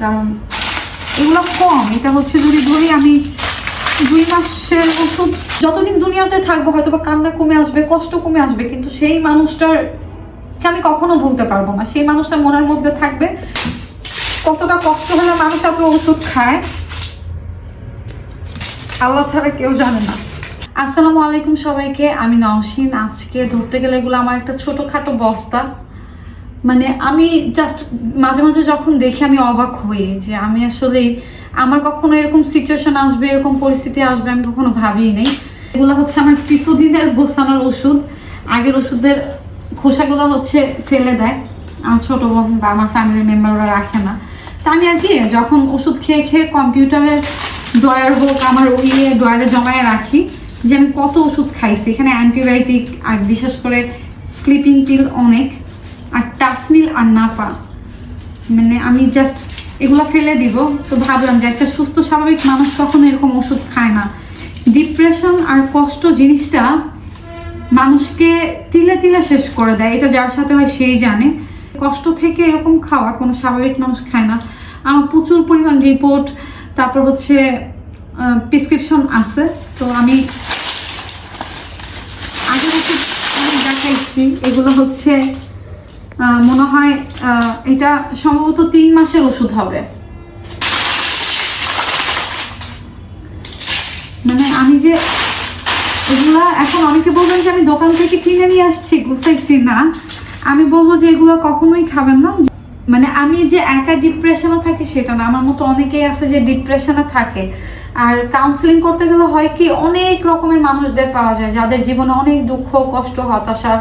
কারণ এগুলো কম। এটা হচ্ছে যদি ধরি আমি দুই মাসের ওষুধ যতদিন দুনিয়াতে থাকব হয়তো বা কান্না কমে আসবে, কষ্ট কমে আসবে, কিন্তু সেই মানুষটার আমি কখনো ভুলতে পারব না। সেই মানুষটা মনের মধ্যে থাকবে। কতটা কষ্ট হলে মানুষ এত ওষুধ খায়, আল্লাহ ছাড়া কেউ জানে না। আসসালামু আলাইকুম সবাইকে, আমি নওশিন। আজকে ধরতে গেলে এগুলো আমার একটা ছোটখাটো বস্তা। মানে আমি জাস্ট মাঝে মাঝে যখন দেখি আমি অবাক হই যে আমি আসলে আমার কখনো এরকম সিচুয়েশন আসবে, এরকম পরিস্থিতি আসবে আমি কখনো ভাবি নাই। এগুলো হচ্ছে আমার কিছুদিনের গোছানোর ওষুধ। আগের ওষুধের খোসাগুলো হচ্ছে ফেলে দেয়। আমার ছোট বোন বা আমার ফ্যামিলি মেম্বাররা রাখে না। তা আমি আর কি, যখন ওষুধ খেয়ে খেয়ে কম্পিউটারে ড্রয়ার হোক, আমার ওই ড্রয়ারে জমায়ে রাখি যে আমি কত ওষুধ খাইছি। এখানে অ্যান্টিবায়োটিক আর বিশেষ করে স্লিপিং পিল অনেক। আর টাফনিল আর নাপা মানে আমি জাস্ট এগুলো ফেলে দিব। তো ভাবলাম যে একটা সুস্থ, স্বাভাবিক মানুষ কখনো এরকম ওষুধ খায় না। ডিপ্রেশন আর কষ্ট জিনিসটা মানুষকে তিলে তিলে শেষ করে দেয়। এটা যার সাথে হয় সেই জানে। কষ্ট থেকে এরকম খাওয়া কোনো স্বাভাবিক মানুষ খায় না। আমার প্রচুর পরিমাণ রিপোর্ট তারপর হচ্ছে প্রেসক্রিপশন আছে। তো আমি আগে হচ্ছে দেখাইছি। এগুলো হচ্ছে মনে হয় এটা সম্ভবত তিন মাসের ওষুধ হবে। মানে আমি যে এগুলা এখন অনেকে বলবেন যে আমি দোকান থেকে কিনে নিয়ে আসছি গুছাইছি না। আমি বলব যে এগুলো কখনোই খাবেন না। মানে আমি যে একা ডিপ্রেশনে থাকি সেটা না। আমার মতো অনেকেই আছে যে ডিপ্রেশনে থাকে। আর কাউন্সিলিং করতে গেলে হয় কি, অনেক রকমের মানুষদের পাওয়া যায়, যাদের জীবনে অনেক দুঃখ, কষ্ট, হতাশা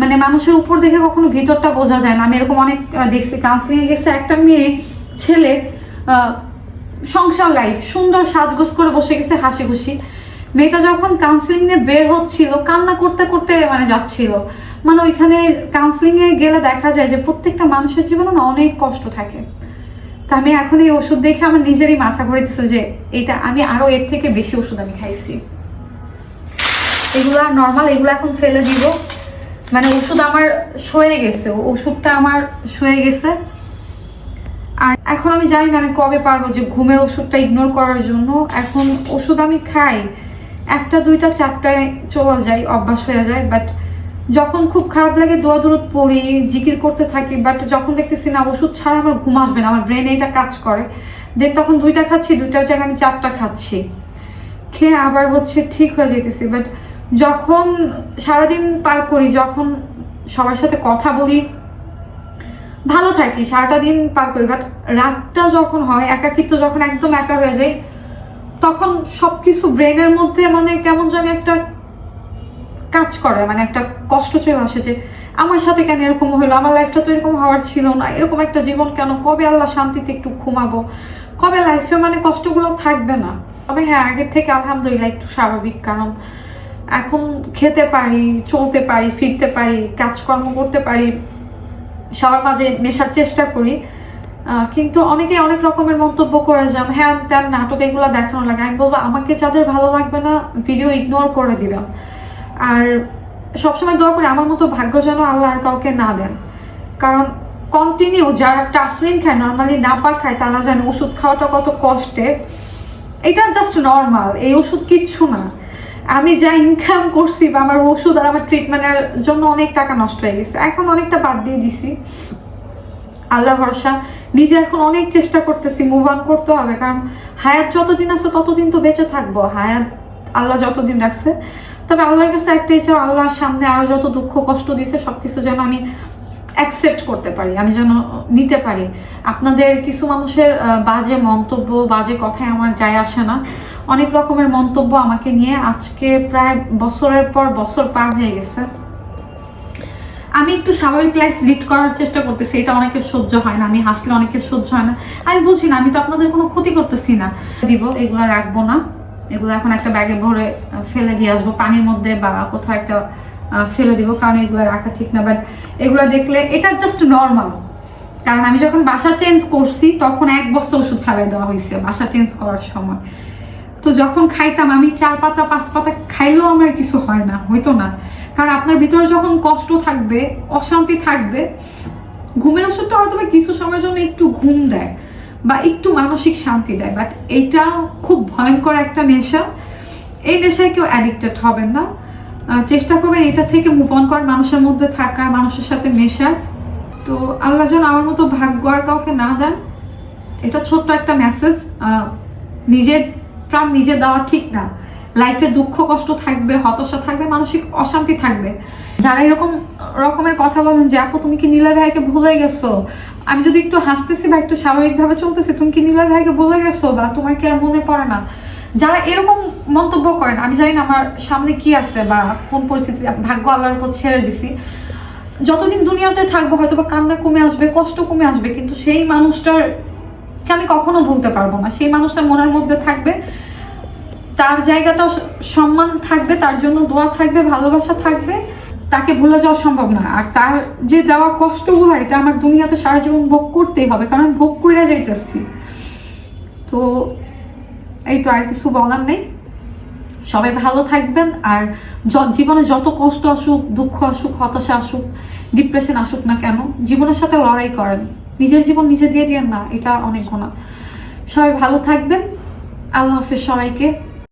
মানে মানুষের উপর দেখে কখনো ভিতরটা বোঝা যায় না। আমি এরকম অনেক দেখছি। কাউন্সিলিং এ গেছে একটা মেয়ে, ছেলে সংসার লাইফ সুন্দর সাজগোজ করে বসে গেছে হাসি খুশি মেয়েটা যখন কাউন্সিলিং এ বের হচ্ছিল, কান্না করতে করতে মানে যাচ্ছিল। মানে ওইখানে কাউন্সিলিং এ গেলে দেখা যায় যে প্রত্যেকটা মানুষের জীবনে না অনেক কষ্ট থাকে। তা আমি এখন এই ওষুধ দেখে আমার নিজেরই মাথা ঘুরে দিচ্ছে যে এটা আমি আরও এর থেকে বেশি ওষুধ আমি খাইছি। এগুলা নর্মাল এগুলো এখন ফেলে দিব। মানে ওষুধ আমার সয়ে গেছে ওষুধটা আমার সয়ে গেছে। আর এখন আমি জানি না আমি কবে পারব যে ঘুমের ওষুধটা ইগনোর করার জন্য। এখন ওষুধ আমি খাই, একটা, দুইটা, চারটায় চলে যায় অভ্যাস হয়ে যায়। বাট যখন খুব খারাপ লাগে দোয়া দূরত পড়ি, জিকির করতে থাকি বাট যখন দেখতেছি না ওষুধ ছাড়া আমার ঘুম আসবে না, আমার ব্রেনে এটা কাজ করে। দেন তখন দুইটা খাচ্ছি, দুইটার জায়গায় আমি চারটা খাচ্ছি। খেয়ে আবার হচ্ছে ঠিক হয়ে যেতেছি বাট যখন সারাদিন পার করি, যখন সবার সাথে কথা বলি, ভালো থাকি, সারাটা দিন পার করি। বাট রাতটা যখন হয়, একাকিত্ব যখন একদম একা হয়ে যায়, তখন সবকিছু ব্রেনের মধ্যে মানে কেমন জানি একটা কাজ করে মানে একটা কষ্ট চলে আসে যে, আমার সাথে কেন এরকম হলো? আমার লাইফটা তো এরকম হওয়ার ছিল না। এরকম একটা জীবন কেন? কবে আল্লাহ শান্তিতে একটু ঘুমাবো? কবে লাইফে মানে কষ্টগুলো থাকবে না? তবে হ্যাঁ আগের থেকে আলহামদুলিল্লাহ একটু স্বাভাবিক, কারণ এখন খেতে পারি, চলতে পারি, ফিরতে পারি, কাজকর্ম করতে পারি, সবার মাঝে মেশার চেষ্টা করি। কিন্তু অনেকে অনেক রকমের মন্তব্য করে যান হ্যাঁ তেন নাটক এগুলো দেখানো লাগে। আমি বলব, আমাকে যাদের ভালো লাগবে না ভিডিও ইগনোর করে দিবেন। আর সবসময় দোয়া করি, আমার মতো ভাগ্য যেন আল্লাহ আর কাউকে না দেন। কারণ কন্টিনিউ যারা টাফলিন খায় নর্মালি নাপা খায় তারা জানে ওষুধ খাওয়াটা কত কষ্টের। এটা জাস্ট নর্মাল এই ওষুধ কিচ্ছু না। আমি যা ইনকাম করছি বা আমার ওষুধ আর আমার ট্রিটমেন্টের জন্য অনেক টাকা নষ্ট হয়ে গেছে। এখন অনেকটা বাদ দিয়ে দিছি। আল্লাহ ভরসা। নিজে এখন অনেক চেষ্টা করতেছি মুভ অন করতে হবে। কারণ হায়াত যতদিন আছে, ততদিন তো বেঁচে থাকব। হায়াত আল্লাহ যতদিন রাখছে। তবে আল্লাহর কাছে একটাই চাও আল্লাহর সামনে আরও যত দুঃখ কষ্ট দিছে, সবকিছু যেন আমি অ্যাকসেপ্ট করতে পারি, আমি যেন নিতে পারি। আপনাদের কিছু মানুষের বাজে মন্তব্য, বাজে কথায় আমার যায় আসে না। অনেক রকমের মন্তব্য আমাকে নিয়ে আজকে প্রায় বছরের পর বছর পার হয়ে গেছে। আমি একটু স্বাভাবিক লাইফ লিড করার চেষ্টা করতেছি, এটা অনেকের সহ্য হয় না, আমি হাসলে অনেকের সহ্য হয় না। আমি বুঝি না, আমি তো আপনাদের কোনো ক্ষতি করতেছি না। দিব, এগুলো রাখব না, এগুলো এখন একটা ব্যাগে ভরে ফেলে দিয়ে আসব, পানির মধ্যে বা কোথাও একটা ফেলে দেবো, কারণ এগুলো রাখা ঠিক না। বাট এগুলো দেখলে এটা জাস্ট নর্মাল কারণ আমি যখন বাসা চেঞ্জ করছি, তখন এক বস্তা ওষুধ ফেলাই দেওয়া হয়েছে, বাসা চেঞ্জ করার সময়। তো যখন খাইতাম, আমি চার পাতা, পাঁচ পাতা খাইলেও আমার কিছু হয় না, হইতো না। কারণ আপনার ভিতরে যখন কষ্ট থাকবে, অশান্তি থাকবে, ঘুমের ওষুধটা হয়তো কিছু সময়ের জন্য একটু ঘুম দেয় বা একটু মানসিক শান্তি দেয় বাট এইটা খুব ভয়ঙ্কর একটা নেশা। এই নেশায় কেউ অ্যাডিক্টেড হবেন না। চেষ্টা করবেন এটা থেকে মুভ অন করার, মানুষের মধ্যে থাকা, মানুষের সাথে মেশার। তো আল্লাহ যেন আমার মতো ভাগ্য আর কাউকে না দেন, এটা ছোট্ট একটা মেসেজ নিজের প্রাণ নিজে দেওয়া ঠিক না। লাইফে দুঃখ, কষ্ট থাকবে, হতাশা থাকবে, মানসিক অশান্তি থাকবে। যারা এরকম রকমের কথা বলেন যে, আপু, তুমি কি নীলা ভাইকে ভুলে গেছো? আমি যদি একটু হাসতেছি বা একটু স্বাভাবিকভাবে চলতেছি, তুমি কি নীলা ভাইকে ভুলে গেছো? বা, তোমার কি আর মনে পড়ে না? যারা এরকম মন্তব্য করেন, আমি জানি না আমার সামনে কি আছে বা কোন পরিস্থিতি, ভাগ্য আল্লাহর উপর ছেড়ে দিছি। যতদিন দুনিয়াতে থাকব হয়তো বা কান্না কমে আসবে, কষ্ট কমে আসবে, কিন্তু সেই মানুষটার কে আমি কখনো ভুলতে পারব না। সেই মানুষটা মনের মধ্যে থাকবে, তার জায়গাটাও সম্মান থাকবে, তার জন্য দোয়া থাকবে, ভালোবাসা থাকবে। তাকে ভুলে যাওয়া সম্ভব না। আর তার যে দেওয়া কষ্টগুলো এটা আমার দুনিয়াতে সারা জীবন ভোগ করতেই হবে, কারণ ভোগ করে যাইতেছি। তো এই তো আর কিছু বলার নেই। সবাই ভালো থাকবেন আর জীবনে যত কষ্ট আসুক, দুঃখ আসুক, হতাশা আসুক ডিপ্রেশন আসুক না কেন, জীবনের সাথে লড়াই করেন। নিজের জীবন নিজে দিয়ে দিয়ে না, এটা অনেক গোনা সবাই ভালো থাকবেন। আল্লাহ হাফিজ সবাইকে।